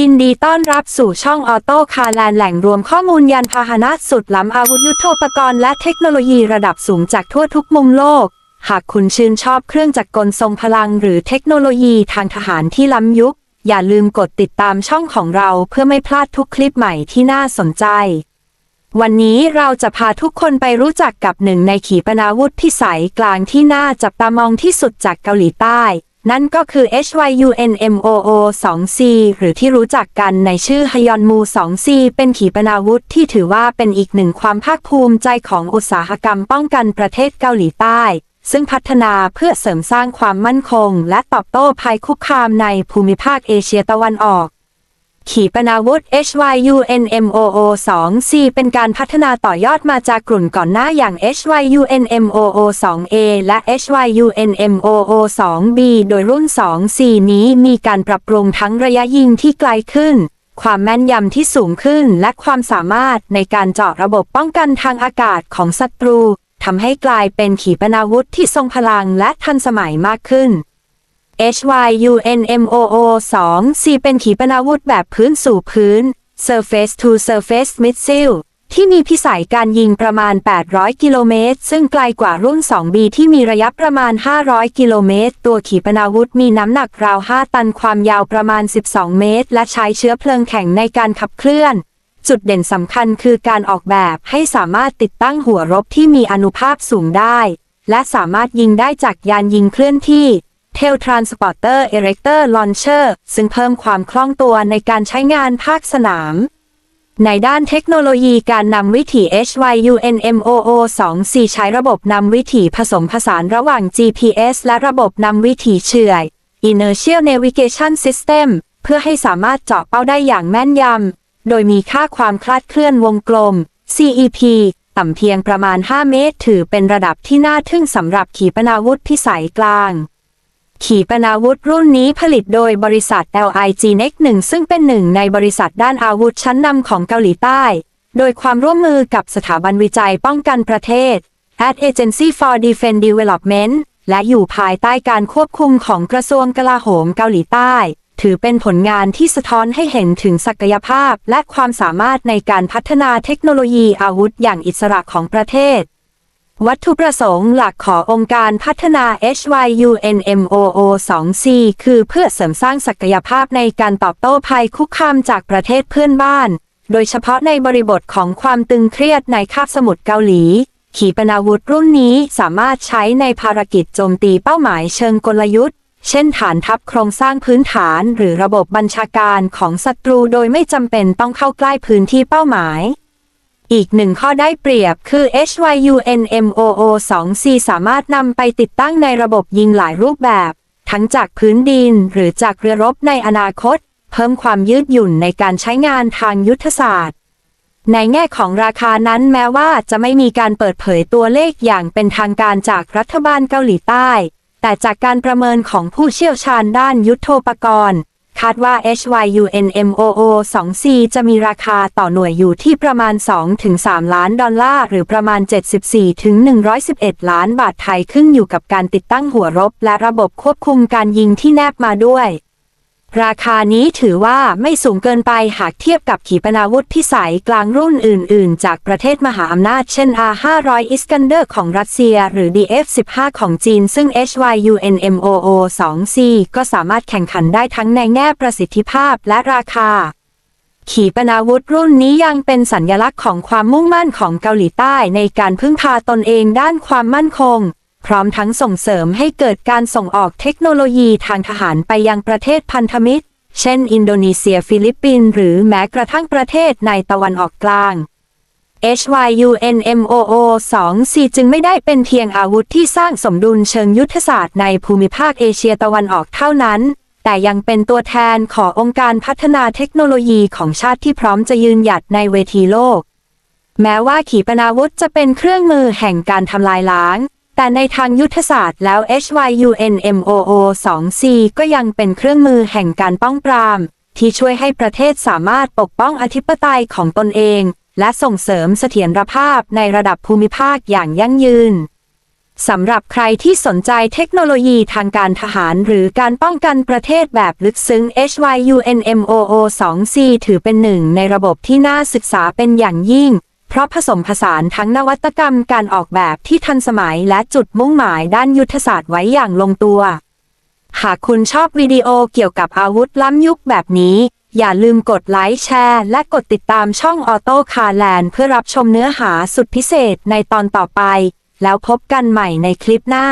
ยินดีต้อนรับสู่ช่องออโต้คาร์แลนแหล่งรวมข้อมูลยานพาหนะสุดล้ำอาวุธยุทโธปกรณ์และเทคโนโลยีระดับสูงจากทั่วทุกมุมโลก หากคุณชื่นชอบเครื่องจักรกลทรงพลังหรือเทคโนโลยีทางทหารที่ล้ำยุค อย่าลืมกดติดตามช่องของเราเพื่อไม่พลาดทุกคลิปใหม่ที่น่าสนใจ วันนี้เราจะพาทุกคนไปรู้จักกับหนึ่งในขีปนาวุธพิสัยกลางที่น่าจับตามองที่สุดจากเกาหลีใต้ นั่นก็คือ HYUNMOO 2C หรือที่รู้จักกันในชื่อฮยอนมู 2C เป็นขีปนาวุธที่ถือว่าเป็นอีกหนึ่งความภาคภูมิใจของอุตสาหกรรมป้องกันประเทศเกาหลีใต้ ซึ่งพัฒนาเพื่อเสริมสร้างความมั่นคง และตอบโต้ภัยคุกคามในภูมิภาคเอเชียตะวันออก ขีปนาวุธ HYUNMOO 2C เป็นการพัฒนาต่อยอดมาจากกลุ่นก่อนหน้าอย่าง HYUNMOO 2A และ HYUNMOO 2B โดยรุ่น 2C นี้มีการปรับปรุงทั้งระยะยิงที่ไกลขึ้น ความแม่นยำที่สูงขึ้น และความสามารถในการเจาะระบบป้องกันทางอากาศของศัตรูทำให้กลายเป็นขีปนาวุธที่ทรงพลังและทันสมัยมากขึ้น HYUNMOO 2 C เป็นขีปนาวุธแบบพื้นสู่พื้น Surface to Surface Missile ที่มีพิสัยการยิงประมาณ 800 กิโลเมตร ซึ่งไกลกว่ารุ่น 2B ที่มีระยะประมาณ 500 กิโลเมตร ตัวขีปนาวุธมีน้ำหนักราว 5 ตันความยาวประมาณ 12 เมตร และใช้เชื้อเพลิงแข็งในการขับเคลื่อน จุดเด่นสำคัญคือการออกแบบให้สามารถติดตั้งหัวรบที่มีอนุภาพสูงได้ และสามารถยิงได้จากยานยิงเคลื่อนที่ Tail Transporter Erector Launcher ซึ่งเพิ่มความคล่องตัวในการใช้งานภาคสนาม ในด้านเทคโนโลยีการนำวิถี HYUNMOO 2 4 ใช้ระบบนำวิถีผสมผสานระหว่าง GPS และระบบนำวิถีเฉื่อย Inertial Navigation System เพื่อให้สามารถเจาะเป้าได้อย่างแม่นยำ โดยมีค่าความคลาดเคลื่อนวงกลม CEP ต่ำเพียงประมาณ 5 เมตร ถือเป็นระดับที่น่าทึ่งสำหรับขีปนาวุธพิสัยกลาง ขีปนาวุธรุ่นนี้ผลิตโดยบริษัท LIG Next 1ซึ่งเป็นหนึ่งในบริษัทด้านอาวุธชั้นนำของเกาหลีใต้ โดยความร่วมมือกับสถาบันวิจัยป้องกันประเทศ Ad Agency for Defense Development และอยู่ภายใต้การควบคุมของกระทรวงกลาโหมเกาหลีใต้ ถือเป็นผลงานที่สะท้อนให้เห็นถึงศักยภาพและความสามารถในการพัฒนาเทคโนโลยีอาวุธอย่างอิสระของประเทศ วัตถุประสงค์หลักขององค์การพัฒนา HYUNMOO 2C คือเพื่อเสริมสร้างศักยภาพในการตอบโต้ภัยคุกคามจากประเทศเพื่อนบ้าน โดยเฉพาะในบริบทของความตึงเครียดในคาบสมุทรเกาหลี ขีปนาวุธรุ่นนี้สามารถใช้ในภารกิจโจมตีเป้าหมายเชิงกลยุทธ์ เช่นฐานทัพโครงสร้างพื้นฐาน หรือระบบบัญชาการของศัตรูโดยไม่จำเป็นต้องเข้าใกล้พื้นที่เป้าหมาย อีกหนึ่งข้อได้เปรียบคือ HYUNMOO 2C สามารถนำไปติดตั้งในระบบยิงหลายรูปแบบ ทั้งจากพื้นดินหรือจากเรือรบในอนาคต เพิ่มความยืดหยุ่นในการใช้งานทางยุทธศาสตร์ ในแง่ของราคานั้นแม้ว่าจะไม่มีการเปิดเผยตัวเลขอย่างเป็นทางการจากรัฐบาลเกาหลีใต้ แต่จากการประเมินของผู้เชี่ยวชาญด้านยุทโธปกรณ์ คาดว่า HYUNMOO 2C จะมีราคาต่อหน่วยอยู่ที่ประมาณ 2-3 ล้านดอลลาร์หรือประมาณ 74-111 ล้านบาทไทยขึ้นอยู่กับการติดตั้งหัวรบและระบบควบคุมการยิงที่แนบมาด้วย ราคานี้ถือว่าไม่สูงเกินไปหากเทียบกับขีปนาวุธพิสัยกลางรุ่นอื่น ๆ จากประเทศมหาอำนาจ เช่น R500 Iskander ของรัสเซีย หรือ DF-15 ของจีน ซึ่ง HYUNMOO 2C ก็สามารถแข่งขันได้ทั้งในแง่ประสิทธิภาพและราคา ขีปนาวุธรุ่นนี้ยังเป็นสัญลักษณ์ของความมุ่งมั่นของเกาหลีใต้ในการพึ่งพาตนเองด้านความมั่นคง พร้อมทั้งส่งเสริมให้เกิดการส่งออกเทคโนโลยีทางทหารไปยังประเทศพันธมิตร เช่น อินโดนีเซียฟิลิปปินส์หรือแม้กระทั่งประเทศในตะวันออกกลาง HYUNMOO 2 4 จึงไม่ได้เป็นเพียงอาวุธที่สร้างสมดุลเชิงยุทธศาสตร์ในภูมิภาคเอเชียตะวันออกเท่านั้น แต่ยังเป็นตัวแทนขององค์การพัฒนาเทคโนโลยีของชาติที่พร้อมจะยืนหยัดในเวทีโลก แม้ว่าขีปนาวุธจะเป็นเครื่องมือแห่งการทำลายล้าง แต่ในทางยุทธศาสตร์แล้ว HYUNMOO 2C ก็ยังเป็นเครื่องมือแห่งการป้องปราม ที่ช่วยให้ประเทศสามารถปกป้องอธิปไตยของตนเอง และส่งเสริมเสถียรภาพในระดับภูมิภาคอย่างยั่งยืนสำหรับใครที่สนใจเทคโนโลยีทางการทหารหรือการป้องกันประเทศแบบลึกซึ้ง HYUNMOO 2C ถือเป็นหนึ่งในระบบที่น่าศึกษาเป็นอย่างยิ่ง เพราะผสมผสานทั้งนวัตกรรมการออกแบบที่ทันสมัยและจุดมุ่งหมายด้านยุทธศาสตร์ไว้อย่างลงตัว หากคุณชอบวิดีโอเกี่ยวกับอาวุธล้ำยุคแบบนี้ อย่าลืมกดไลค์แชร์ และกดติดตามช่องออโต้คาร์แลนเพื่อรับชมเนื้อหาสุดพิเศษในตอนต่อไป แล้วพบกันใหม่ในคลิปหน้า